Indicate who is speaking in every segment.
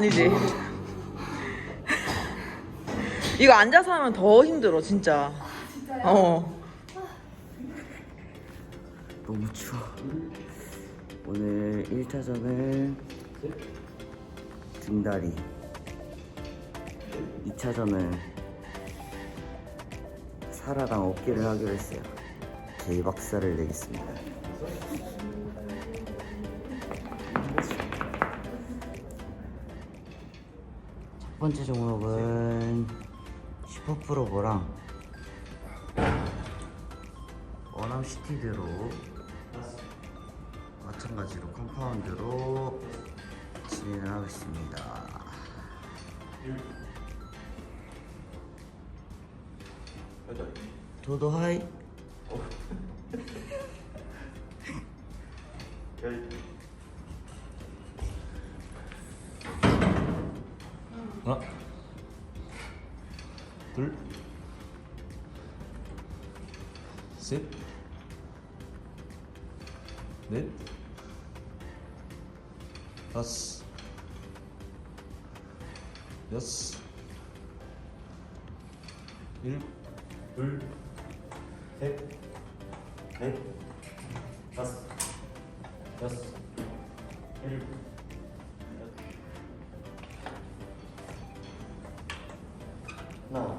Speaker 1: 아니지? 이거 앉아서 하면 더 힘들어 진짜. 어.
Speaker 2: 너무 추워. 오늘 1차전은 등다리. 2차전은 사라랑 어깨를 하기로 했어요. 개박살을 내겠습니다. 번째 종목은 슈퍼프로보랑 원암 시티드로 마찬가지로 컴파운드로 진행을 하겠습니다. 도도 하이.
Speaker 3: 하나 둘 셋, 넷, 다섯, 여섯, 일곱, 둘, 셋, 넷, 다섯, 여섯, 일곱, 하나,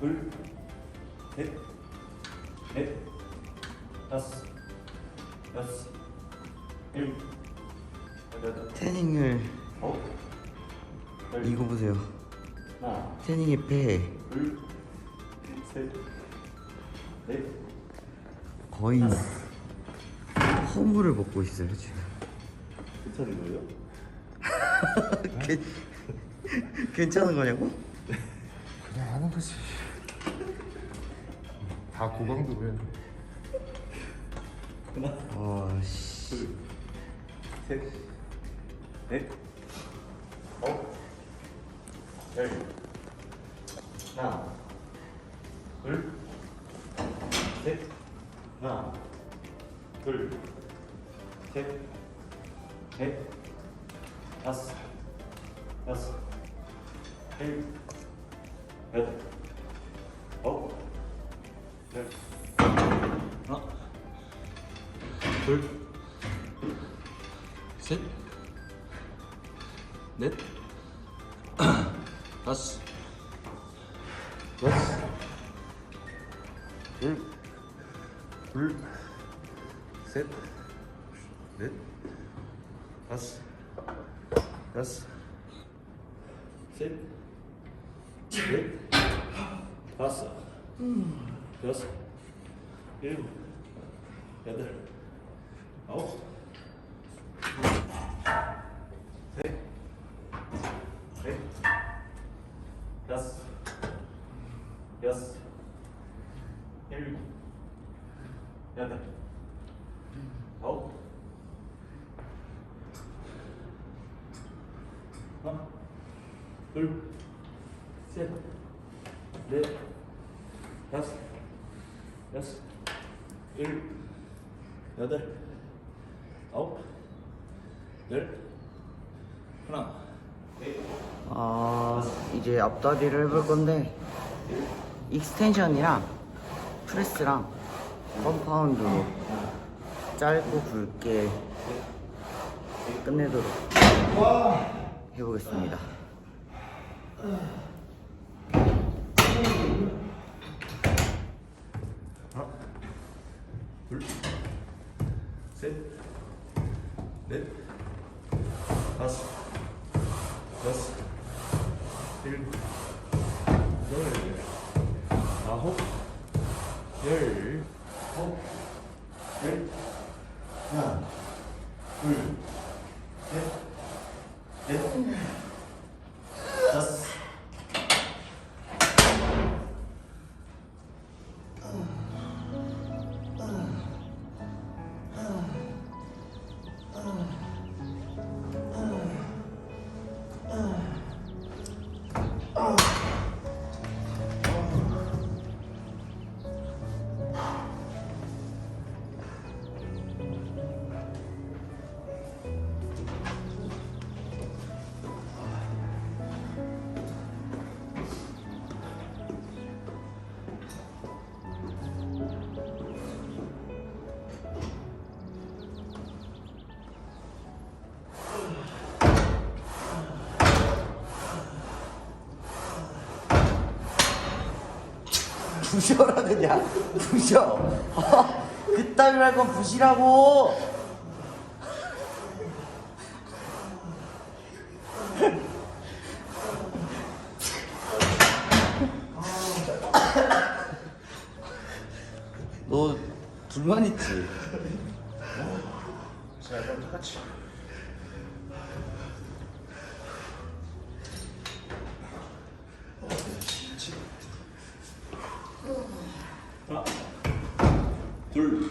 Speaker 3: 둘, 셋, 넷, 다섯, 여섯, 일곱, 여덟,
Speaker 2: 태닝을
Speaker 3: 아홉, 열,
Speaker 2: 이거 보세요.
Speaker 3: 하나,
Speaker 2: 태닝의 배
Speaker 3: 둘, 셋, 넷,
Speaker 2: 거의 허물을 먹고 있어요 지금.
Speaker 3: 괜찮은 거예요?
Speaker 2: 괜- 괜찮은 거냐고?
Speaker 4: 거지. 다 고강도 왜?
Speaker 2: 와 씨.
Speaker 3: 셋, 넷, 아홉, 열, 하나, 둘, 셋, 하나, 둘, 셋, 넷, 다섯, 여섯, 일곱, 여덟, 아홉, 열, 하나, 둘, 셋, 넷, 다섯, 여섯, 둘, 둘, 셋, 넷, 다섯, 여섯, 셋, 넷, 다섯, 여섯, 일곱, 여덟, 아홉, 셋, 넷, 다섯, 여섯, 일곱, 여덟, 아홉, 하나, 둘, 셋, 넷, 다섯, 여섯, 일곱, 여덟, 아홉, 열, 하나,
Speaker 2: 아 이제 앞다리를 해볼 건데 익스텐션이랑 프레스랑 컴파운드로 짧고 굵게 끝내도록 해보겠습니다.
Speaker 3: 하나, 둘, 셋, 넷, 다섯, 여섯, 일곱, 여덟, 아홉, 열,
Speaker 2: 부셔라 그냥 부셔 어, 그따위로 할 건 부시라고 너 불만 있지?
Speaker 3: 자, 그럼 똑같이. 하나, 둘,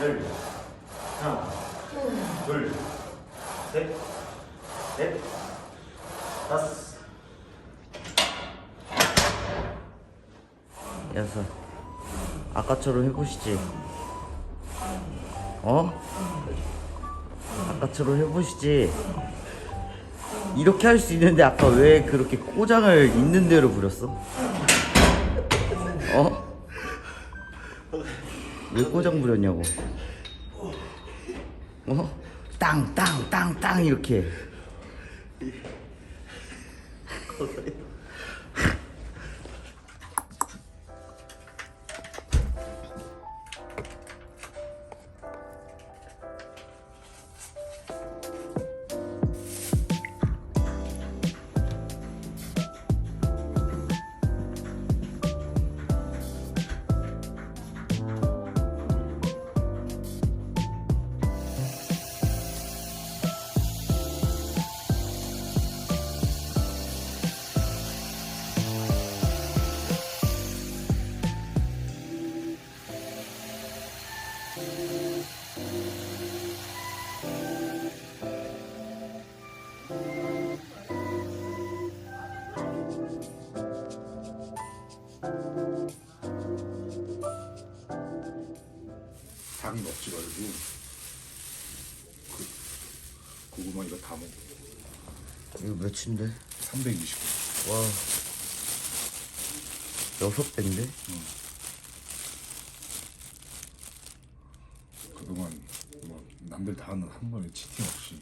Speaker 3: 열, 하나, 둘, 셋, 넷, 다섯.
Speaker 2: 여섯 아까처럼 해보시지 어? 아까처럼 해보시지 이렇게 할 수 있는데 아까 왜 그렇게 꼬장을 있는 대로 부렸어? 어? 왜 꼬장 부렸냐고. 어? 땅 땅 땅 땅 이렇게
Speaker 4: 닭 먹지 말고 그 고구마 이거 다 먹어
Speaker 2: 이거 몇인데?
Speaker 4: 320원
Speaker 2: 와 여섯 배인데?
Speaker 4: 그동안 뭐 남들 다 하는 한 번에 치팅 없이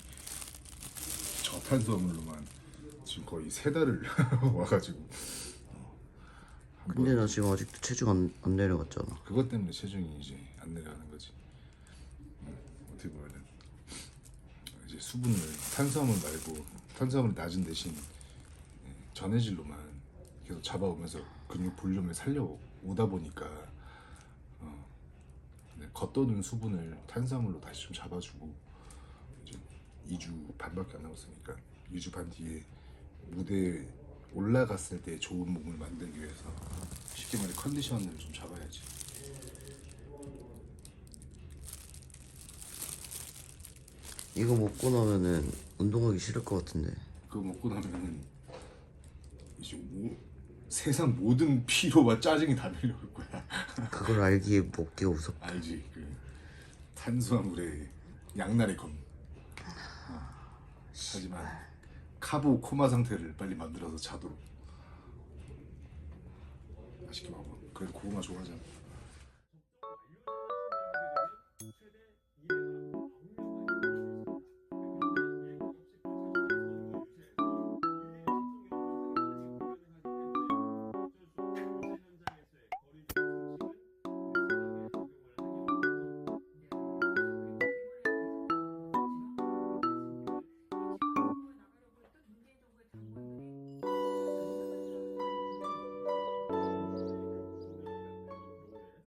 Speaker 4: 저탄수화물로만 지금 거의 세 달을 와가지고
Speaker 2: 근데
Speaker 4: 번-
Speaker 2: 나 지금 아직도 체중 안, 안 내려갔잖아
Speaker 4: 그것 때문에 체중이 이제 안 내려가는 거지. 음, 어떻게 보면은 이제 수분을 탄수화물 말고 탄수화물 낮은 대신 예, 전해질로만 계속 잡아오면서 근육 볼륨을 살려 오다 보니까 어, 네, 겉도는 수분을 탄수화물로 다시 좀 잡아주고 이제 2주 반밖에 안 남았으니까 2주 반 뒤에 무대에 올라갔을 때 좋은 몸을 만들기 위해서 쉽게 말해 컨디션을 좀 잡아야지.
Speaker 2: 이거 먹고 나면은 운동하기 싫을 것 같은데
Speaker 4: 그거 먹고 나면은 이제 모, 세상 모든 피로와 짜증이 다 밀려올 거야.
Speaker 2: 그걸 알기에 먹기가 무섭
Speaker 4: 알지? 그 탄수화물의 양날의 검. 어. 하지만 카보 코마 상태를 빨리 만들어서 자도록 맛있게 먹어. 그래도 고구마 좋아하잖아.